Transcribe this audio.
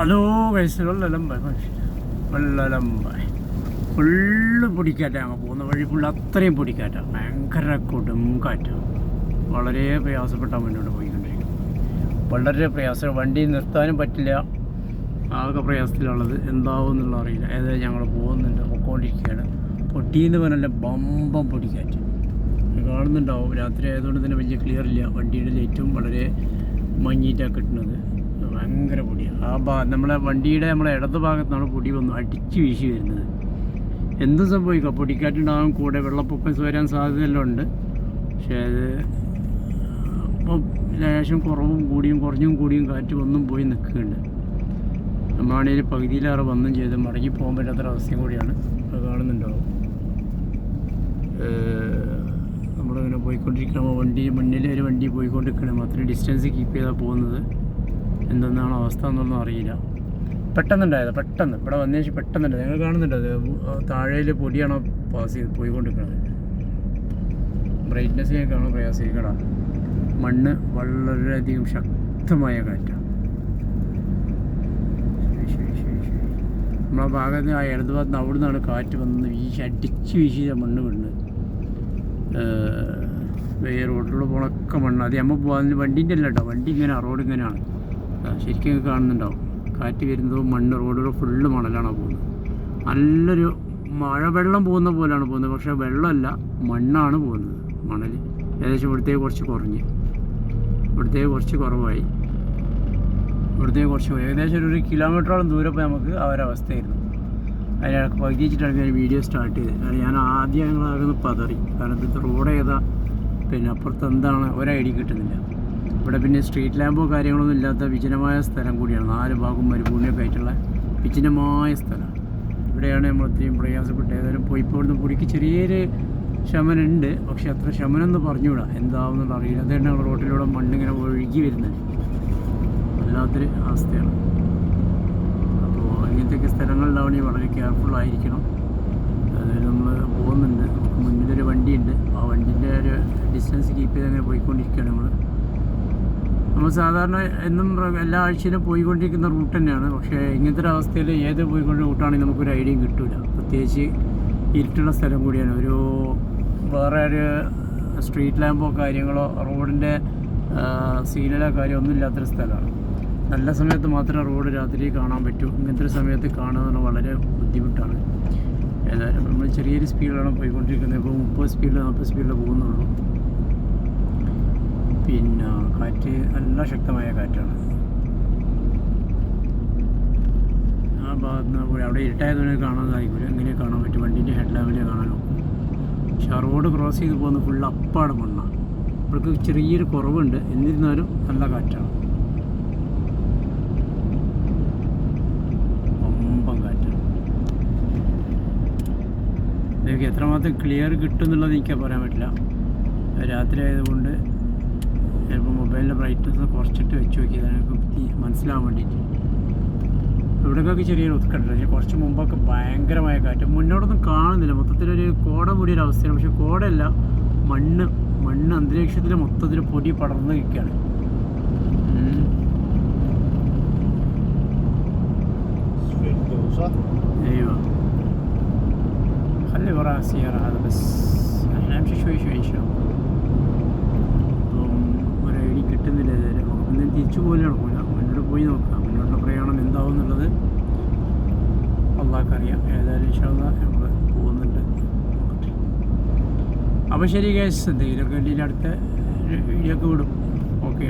Hello കഴിച്ചത് വെള്ളലമ്പായി വെള്ളലമ്പായി full പൊടിക്കാറ്റാണ് അങ്ങ് പോകുന്ന. വഴി ഫുള്ള് അത്രയും പൊടിക്കാറ്റാണ് ഭയങ്കര കൊടും കാറ്റാണ് വളരെ പ്രയാസപ്പെട്ടാണ് മുന്നോട്ട് പോയിക്കൊണ്ടിരിക്കുന്നത് വളരെ പ്രയാസം വണ്ടി നിർത്താനും പറ്റില്ല. ആകെ പ്രയാസത്തിലുള്ളത് എന്താവും എന്നുള്ള അറിയില്ല. ഏതായാലും ഞങ്ങൾ പോകുന്നുണ്ട് പൊക്കോണ്ടിരിക്കുകയാണ് പൊട്ടിയെന്ന് പറഞ്ഞാൽ ബമ്പം പൊടിക്കാറ്റ്. കാണുന്നുണ്ടാവും. രാത്രി ആയതുകൊണ്ട് തന്നെ വലിയ ക്ലിയർ ഇല്ല. വണ്ടിയുടെ ലൈറ്റും വളരെ മങ്ങിയിട്ടാണ് കിട്ടുന്നത്. ഭയങ്കര പൊടിയാണ് ആ ഭാ നമ്മളെ വണ്ടിയുടെ നമ്മളെ ഇടത് ഭാഗത്താണ് പൊടി വന്നു. അടിച്ച് വീശി വരുന്നത്. എന്തും സംഭവിക്കാം. പൊടിക്കാറ്റുണ്ടാകും കൂടെ വെള്ളപ്പൊക്കം വരാൻ സാധ്യതയെല്ലാം ഉണ്ട്. പക്ഷേ അത് അപ്പം ലേശം കുറവും കൂടിയും കുറഞ്ഞും കൂടിയും കാറ്റ് വന്നും പോയി നിൽക്കുന്നുണ്ട്. നമ്മളാണെങ്കിൽ പകുതിയിലേറെ വന്നും ചെയ്ത് മടങ്ങി പോകാൻ പറ്റാത്തൊരവസ്ഥയും കൂടിയാണ്. അത് കാണുന്നുണ്ടാവും. നമ്മളിങ്ങനെ പോയിക്കൊണ്ടിരിക്കുമ്പോൾ വണ്ടി മുന്നിൽ ഒരു വണ്ടി പോയിക്കൊണ്ടിരിക്കണം. അത്രയും ഡിസ്റ്റൻസ് കീപ്പ് ചെയ്താൽ പോകുന്നത്. എന്തെന്നാണ് അവസ്ഥ എന്നൊന്നും അറിയില്ല. പെട്ടെന്നുണ്ടായത് പെട്ടെന്ന്. ഇവിടെ വന്നതിന് ശേഷം പെട്ടെന്നുണ്ട് നിങ്ങൾ കാണുന്നുണ്ട് അത് പൊടിയാണോ പാസ് ചെയ്ത് പോയിക്കൊണ്ടിരിക്കുന്നത്? ബ്രൈറ്റ്നസ് ഞാൻ കാണാൻ പ്രയാസിക്കടാ മണ്ണ് വളരെയധികം ശക്തമായ കാറ്റാണ്. നമ്മളെ ഭാഗത്ത് ആ ഇടത് ഭാഗത്ത് അവിടെ നിന്നാണ് കാറ്റ് വന്ന് വീശി അടിച്ച് വീശി മണ്ണ് വീണ് റോഡിലൂടെ പോണൊക്കെ മണ്ണ്. അത് നമ്മൾ പോകാൻ വണ്ടീന്റെ അല്ല കേട്ടോ. വണ്ടി ഇങ്ങനെ റോഡ് ഇങ്ങനെയാണ്. ശരിക്കും കാണുന്നുണ്ടാവും. കാറ്റ് വരുന്നതും മണ്ണ് റോഡിലൂടെ ഫുള്ള് മണലാണ് പോകുന്നത്. നല്ലൊരു മഴ വെള്ളം പോകുന്ന പോലെയാണ് പോകുന്നത്. പക്ഷേ വെള്ളമല്ല മണ്ണാണ് പോകുന്നത്. മണൽ ഏകദേശം ഇവിടുത്തേക്ക് കുറച്ച് കുറഞ്ഞ്. ഇവിടുത്തേക്ക് കുറച്ച് കുറവായി. ഇവിടുത്തേക്ക് കുറച്ച്. ഏകദേശം ഒരു കിലോമീറ്ററോളം ദൂരം പോയി നമുക്ക് ആ ഒരവസ്ഥയായിരുന്നു അതിനൊക്കെ പകുതി വെച്ചിട്ടാണ് ഞാൻ വീഡിയോ സ്റ്റാർട്ട് ചെയ്തത്. ഞാൻ ആദ്യം ഞങ്ങളാകുന്ന പതറി. കാരണം ഇത് റോഡ് ഏതാ പിന്നെ അപ്പുറത്ത് എന്താണ് ഒരു കിട്ടുന്നില്ല. ഇവിടെ പിന്നെ സ്ട്രീറ്റ് ലാമ്പോ കാര്യങ്ങളൊന്നും ഇല്ലാത്ത വിജനമായ സ്ഥലം കൂടിയാണ്. നാല് ഭാഗം മരുഭൂമിയൊക്കെ ആയിട്ടുള്ള വിജനമായ സ്ഥലം. ഇവിടെയാണ് നമ്മൾ ഇത്രയും പ്രയാസപ്പെട്ട് ഏതായാലും പോയി ഇപ്പോൾ ഇവിടുന്ന് പൊടിക്ക് ചെറിയൊരു ശമനമുണ്ട് പക്ഷെ അത്ര ശമനം എന്ന് പറഞ്ഞുകൂടാ? എന്താവുന്നുള്ള അറിയില്ല. അത് ഞങ്ങൾ റോട്ടിലൂടെ മണ്ണിങ്ങനെ ഒഴുകി വരുന്നത്. വല്ലാത്തൊരു അവസ്ഥയാണ്. അപ്പോൾ അങ്ങനത്തെയൊക്കെ സ്ഥലങ്ങളിലാവണമെങ്കിൽ വളരെ കെയർഫുൾ ആയിരിക്കണം. അതായത് നമ്മൾ പോകുന്നുണ്ട്. മുന്നിലൊരു വണ്ടിയുണ്ട്. ആ വണ്ടിന്റെ ഒരു ഡിസ്റ്റൻസ് കീപ്പ് ചെയ്ത് അങ്ങനെ പോയിക്കൊണ്ടിരിക്കുകയാണ് നമ്മൾ നമ്മൾ സാധാരണ എന്നും എല്ലാ ആഴ്ചയിലും പോയിക്കൊണ്ടിരിക്കുന്ന റൂട്ട് തന്നെയാണ്. പക്ഷേ ഇങ്ങനത്തെ ഒരു അവസ്ഥയിൽ ഏത് പോയിക്കൊണ്ട് റൂട്ടാണെങ്കിൽ നമുക്കൊരു ഐഡിയയും കിട്ടില്ല പ്രത്യേകിച്ച് ഇരുട്ടുള്ള സ്ഥലം കൂടിയാണ്. ഒരു വേറെ ഒരു സ്ട്രീറ്റ് ലാമ്പോ കാര്യങ്ങളോ റോഡിന്റെ സീനലോ കാര്യമോ ഒന്നും ഇല്ലാത്തൊരു സ്ഥലമാണ്. നല്ല സമയത്ത് മാത്രമേ റോഡ് രാത്രി കാണാൻ പറ്റൂ. ഇങ്ങനത്തെ ഒരു സമയത്ത് കാണുക വളരെ ബുദ്ധിമുട്ടാണ്. ഏതായാലും നമ്മൾ ചെറിയൊരു സ്പീഡിലാണ് പോയിക്കൊണ്ടിരിക്കുന്നത്. ഇപ്പോൾ മുപ്പത് സ്പീഡിൽ നാൽപ്പത് സ്പീഡിൽ പോകുന്നുള്ളൂ. പിന്നെ കാറ്റ് നല്ല ശക്തമായ കാറ്റാണ് ആ ഭാഗത്ത് നിന്ന് പോയി. അവിടെ ഇരുട്ടായതുകൊണ്ട് കാണാൻ സാധിക്കില്ല എങ്ങനെ കാണാൻ പറ്റും വണ്ടീന്റെ ഹെഡ് ലാമ്പിനെ കാണാനോ? പക്ഷെ ആ റോഡ് ക്രോസ് ചെയ്ത് പോകുന്ന ഫുൾ അപ്പാട് മണ്ണാണ് ഇവർക്ക് ചെറിയൊരു കുറവുണ്ട്. എന്നിരുന്നാലും നല്ല കാറ്റാണ്. എത്രമാത്രം ക്ലിയർ കിട്ടും എന്നുള്ളത് എനിക്ക് പറയാൻ പറ്റില്ല. രാത്രി ആയതുകൊണ്ട് ചിലപ്പോൾ മൊബൈലിൻ്റെ ബ്രൈറ്റ്നസ് കുറച്ചിട്ട് വെച്ച് നോക്കിയത് എനിക്ക് തി- മനസ്സിലാവാൻ വേണ്ടിയിട്ട് ഇവിടേക്കൊക്കെ ചെറിയൊരു ഒതുക്കുണ്ട് പക്ഷേ കുറച്ച് മുമ്പൊക്കെ ഭയങ്കരമായ കാറ്റ് മുന്നോട്ടൊന്നും കാണുന്നില്ല മൊത്തത്തിലൊരു കോട മൂടിയൊരു അവസ്ഥയാണ് പക്ഷെ കോടയല്ല മണ്ണ് മണ്ണ് അന്തരീക്ഷത്തിൽ മൊത്തത്തിൽ പൊടി പടർന്ന് നിൽക്കുകയാണ് ഉം. ايوه خلي وراء السيارة هذا بس احنا نمشي شوي شوي ان شاء الله തിരിച്ചു പോലും നടക്കില്ല മുന്നോട്ട് പോയി നോക്കുക മുന്നോട്ടുള്ള പ്രയാണം എന്താവും എന്നുള്ളത് അള്ളാഹ്ക്കറിയാം. ഏതായാലും ഇഷ്ട നമ്മൾ പോകുന്നുണ്ട്. അപ്പോൾ ശരി കേസ് എന്തെങ്കിലുമൊക്കെ വേണ്ടി അടുത്ത വീഡിയോ ഒക്കെ വിടും ഓക്കെ